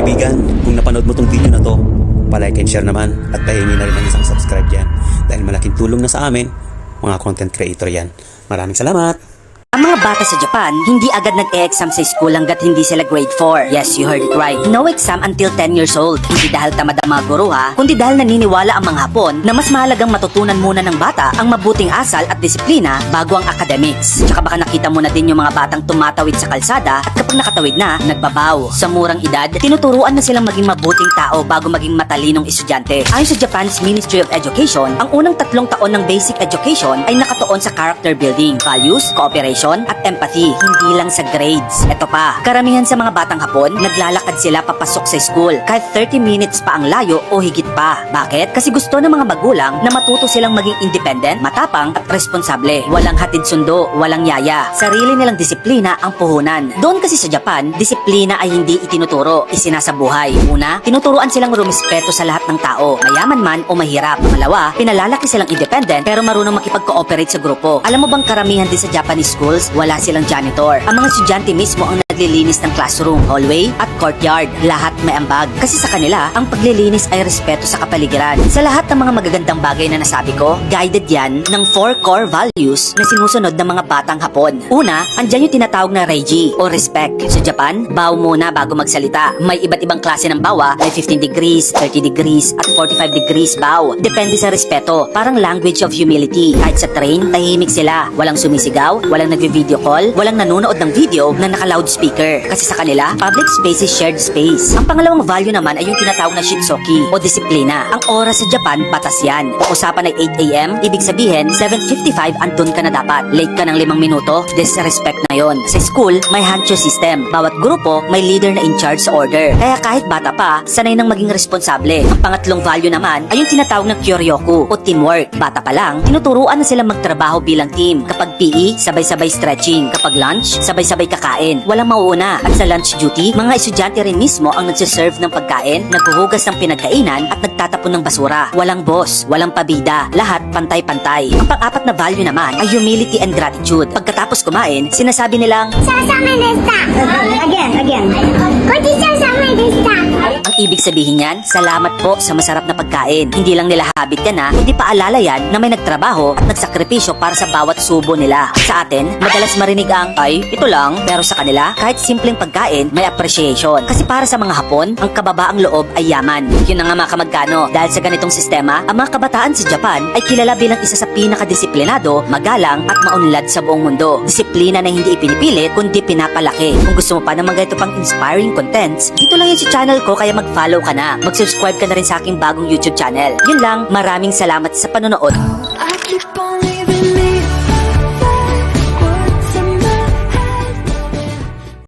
kaibigan, kung napanood mo tong video na to, palike and share naman at pahingi na rin ng isang subscribe dyan. Dahil malaking tulong na sa amin, mga content creator yan. Maraming salamat! Ang mga bata sa Japan, hindi agad nag-e-exam sa school hanggat hindi sila grade 4. Yes, you heard it right. No exam until 10 years old. Hindi dahil tamad ang mga guro ha, kundi dahil naniniwala ang mga Hapon na mas mahalagang matutunan muna ng bata ang mabuting asal at disiplina bago ang academics. Tsaka baka nakita mo na din yung mga batang tumatawid sa kalsada at kapag nakatawid na, nagbabaw. Sa murang edad, tinuturuan na silang maging mabuting tao bago maging matalinong estudyante. Ayon sa Japan's Ministry of Education, ang unang tatlong taon ng basic education ay nakatuon sa character building, values, cooperation, at empathy, hindi lang sa grades. Ito pa, karamihan sa mga batang hapon, naglalakad sila papasok sa school kahit 30 minutes pa ang layo o higit pa. Bakit? Kasi gusto ng mga magulang na matuto silang maging independent, matapang at responsable. Walang hatid sundo, walang yaya. Sarili nilang disiplina ang puhunan. Doon kasi sa Japan, disiplina ay hindi itinuturo, isinasabuhay. Una, tinuturuan silang rumispeto sa lahat ng tao, mayaman man o mahirap. Pangalawa, pinalalaki silang independent pero marunong makipag-cooperate sa grupo. Alam mo bang karamihan din sa Japanese schools, wala silang janitor. Ang mga estudyante mismo ang naglilinis ng classroom, hallway at courtyard. Lahat may ambag. Kasi sa kanila, ang paglilinis ay respeto sa kapaligiran. Sa lahat ng mga magagandang bagay na nasabi ko, guided yan ng four core values na sinusunod ng mga batang hapon. Una, andyan yung tinatawag na Reiji o respect. Sa Japan, bow muna bago magsalita. May iba't ibang klase ng bawa, may 15 degrees, 30 degrees, at 45 degrees bow. Depende sa respeto. Parang language of humility. Kahit sa train, tahimik sila. Walang sumisigaw, walang nagvi-video call, walang nanonood ng video na naka-loudspeaker. Kasi sa kanila, public space is shared space. Ang pangalawang value naman ay yung tinatawag na shitsoki o disiplina. Ang oras sa Japan, batas yan. Kung usapan ay 8 a.m., ibig sabihin, 7.55 andun ka na dapat. Late ka ng limang minuto, disrespect na yon. Sa school, may hancho system. Bawat grupo, may leader na in charge sa order. Kaya kahit bata pa, sanay nang maging responsable. Ang pangatlong value naman ay yung tinatawag na kyoryoku o teamwork. Bata pa lang, tinuturuan na sila magtrabaho bilang team. Kapag PE, sabay-sabay stretching. Kapag lunch, sabay-sabay kakain. Walang nauuna at sa lunch duty, mga estudyante rin mismo ang nagsiserve ng pagkain, naghuhugas ng pinagkainan at nagtatapon ng basura. Walang boss, walang pabida, lahat pantay-pantay. Ang pang-apat na value naman ay humility and gratitude. Pagkatapos kumain, sinasabi nilang, Sasama nesta! Again, again. Kundi sasama nesta! Ibig sabihin yan, salamat po sa masarap na pagkain. Hindi lang nila habit yan ha, kundi paalala yan na may nagtrabaho at nagsakripisyo para sa bawat subo nila. Sa atin, madalas marinig ang, ay, ito lang, pero sa kanila, kahit simpleng pagkain, may appreciation. Kasi para sa mga Hapon, ang kababaang loob ay yaman. Yun na nga mga kamagkano, dahil sa ganitong sistema, ang mga kabataan sa Japan ay kilala bilang isa sa pinakadisiplinado, magalang at maunlad sa buong mundo. Disiplina na hindi ipinipilit, kundi pinapalaki. Kung gusto mo pa ng mga ito pang inspiring contents, dito lang yan sa channel ko kaya mag-follow ka na. Mag-subscribe ka na rin sa aking bagong YouTube channel. Yun lang, maraming salamat sa panonood.